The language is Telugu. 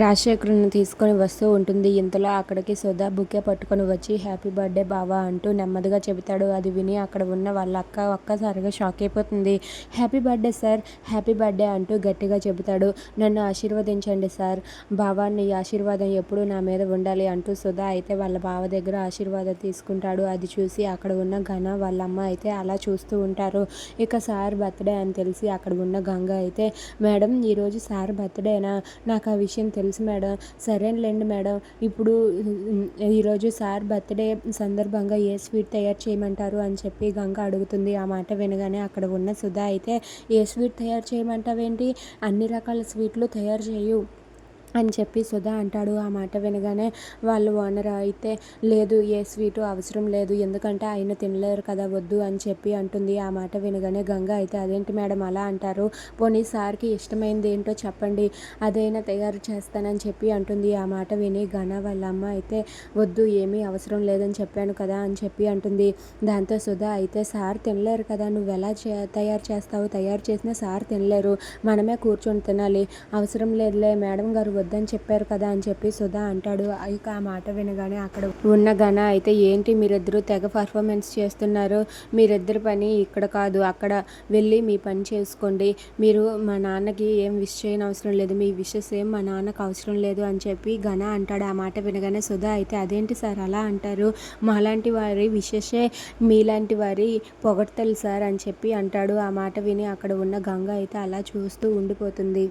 రాజశేఖరుని తీసుకొని వస్తూ ఉంటుంది. ఇంతలో అక్కడికి సుధా బుకే పట్టుకొని వచ్చి హ్యాపీ బర్త్డే బావా అంటూ నెమ్మదిగా చెబుతాడు. అది విని అక్కడ ఉన్న వాళ్ళ అక్క ఒక్కసారిగా షాక్ అయిపోతుంది. Happy birthday sir happy birthday అంటూ గట్టిగా చెబుతాడు. నన్ను ఆశీర్వదించండి సార్. బావా నీ ఆశీర్వాదం ఎప్పుడూ నా మీద ఉండాలి అంటూ సుధా అయితే వాళ్ళ బావ దగ్గర ఆశీర్వాదం తీసుకుంటాడు. అది చూసి అక్కడ ఉన్న ఘన వాళ్ళ అమ్మ అయితే అలా చూస్తూ ఉంటారు. ఇక సార్ బర్త్డే అని తెలిసి అక్కడ ఉన్న గంగ అయితే మేడం ఈరోజు సార్ బర్త్డేనా? నాకు ఆ విషయం తెలుసు మేడం. సరేలేండి మేడం. ఇప్పుడు ఈరోజు సార్ బర్త్డే సందర్భంగా ఏ స్వీట్ తయారు చేయమంటారు అని చెప్పి గంగ అడుగుతుంది. ఆ మాట వినగానే అక్కడ ఉన్న సుధా అయితే ఏ స్వీట్ తయారు చేయమంటావేంటి? అన్ని రకాల స్వీట్లు తయారు చేయు. అని చెప్పి సుధా అంటాడు. ఆ మాట వినగానే వాళ్ళు ఓనర్ అయితే లేదు ఏ స్వీటు అవసరం లేదు. ఎందుకంటే ఆయన తినలేరు కదా వద్దు అని చెప్పి అంటుంది. ఆ మాట వినగానే గంగ అయితే అదేంటి మేడం అలా అంటారు? పోనీ సార్కి ఇష్టమైంది ఏంటో చెప్పండి. అదైనా తయారు చేస్తానని చెప్పి అంటుంది. ఆ మాట విని ఘన వాళ్ళ అమ్మ అయితే వద్దు ఏమీ అవసరం లేదని చెప్పాను కదా అని చెప్పి అంటుంది. దాంతో సుధా అయితే సార్ తినలేరు కదా నువ్వు ఎలా చే తయారు చేస్తావు? తయారు చేసినా సార్ తినలేరు. మనమే కూర్చొని తినాలి. అవసరం లేదులే. మేడం గారు వద్దని చెప్పారు కదా అని చెప్పి సుధా అంటాడు. ఇక ఆ మాట వినగానే అక్కడ ఉన్న ఘన అయితే ఏంటి మీరిద్దరూ తెగ పర్ఫార్మెన్స్ చేస్తున్నారు? మీరిద్దరి పని ఇక్కడ కాదు. అక్కడ వెళ్ళి మీ పని చేసుకోండి. మీరు మా నాన్నకి ఏం విష్ చేయని అవసరం లేదు. మీ విషెస్ ఏం మా నాన్నకు అవసరం లేదు అని చెప్పి ఘన అంటాడు. ఆ మాట వినగానే సుధా అయితే అదేంటి సార్ అలా అంటారు? మాలాంటి వారి విషెసే మీలాంటి వారి పొగడతలు సార్ అని చెప్పి అంటాడు. ఆ మాట విని అక్కడ ఉన్న గంగ అయితే అలా చూస్తూ ఉండిపోతుంది.